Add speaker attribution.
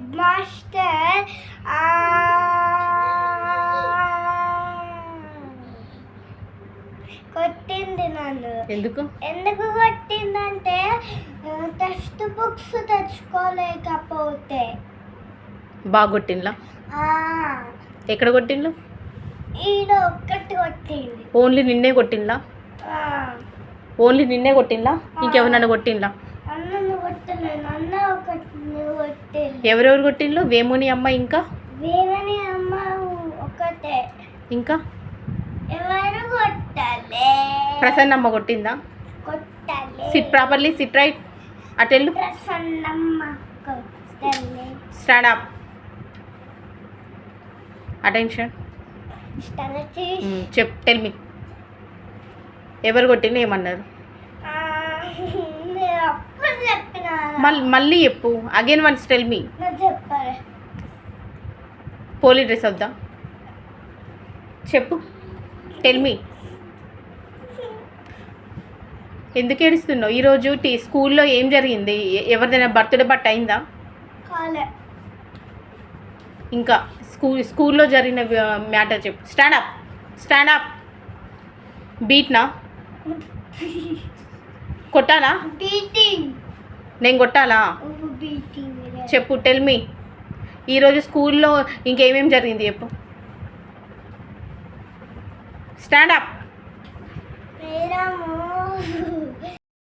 Speaker 1: Head master ఆ, కొట్టింది నన్ను.
Speaker 2: ఎందుకు?
Speaker 1: ఎందుకు కొట్టిందంటే టెక్స్ట్ బుక్స్ తెచ్చుకోలేకపోతే.
Speaker 2: బాగా కొట్టిండ్లా? ఎక్కడ కొట్టిండ్లు?
Speaker 1: ఈడ ఒక్కటి కొట్టింది.
Speaker 2: ఓన్లీ నిన్నే కొట్టిండ్లా? ఓన్లీ నిన్నే కొట్టిండ్లా? ఇంకెవరన్నా కొట్టిండ్లా
Speaker 1: అన్నను కొట్టలేదు అన్న ఒకటి కొట్టింది
Speaker 2: ఎవరెవరు కొట్టిండ్లు? వేముని అమ్మ ఇంకా?
Speaker 1: వేమని అమ్మ ఒకటే.
Speaker 2: ఇంకా?
Speaker 1: ఎవరు కొట్టలే?
Speaker 2: ప్రసన్నమ్మ కొట్టిందా?
Speaker 1: కొట్టలే.
Speaker 2: సిట్ ప్రాపర్లీ సిట్ రైట్ అటెళ్ళు.
Speaker 1: ప్రసన్నమ్మ కొట్టలే.
Speaker 2: స్టాండ్ అప్ అటెన్షన్ చెప్ టెల్ మీ ఎవరు కొట్టిండ్రు ఏమన్నారు? మళ్ళీ చెప్పు. అగైన్ వన్స్ టెల్ మీ పోలీ డ్రెస్ వద్దా? చెప్పు. టెల్ మీ ఎందుకు ఏడుస్తున్నావు? ఈరోజు టీ స్కూల్లో ఏం జరిగింది? ఎవరిదైనా బర్త్డే బట్ అయిందా? ఇంకా స్కూల్ స్కూల్లో జరిగిన మ్యాటర్ చెప్పు. స్టాండ్ అప్ స్టాండ్ అప్ బీట్నా
Speaker 1: బీటింగ్
Speaker 2: నేను కొట్టాలా? చెప్పు టెల్ మీ ఈరోజు స్కూల్లో ఇంకేమేం జరిగింది చెప్పు. Stand up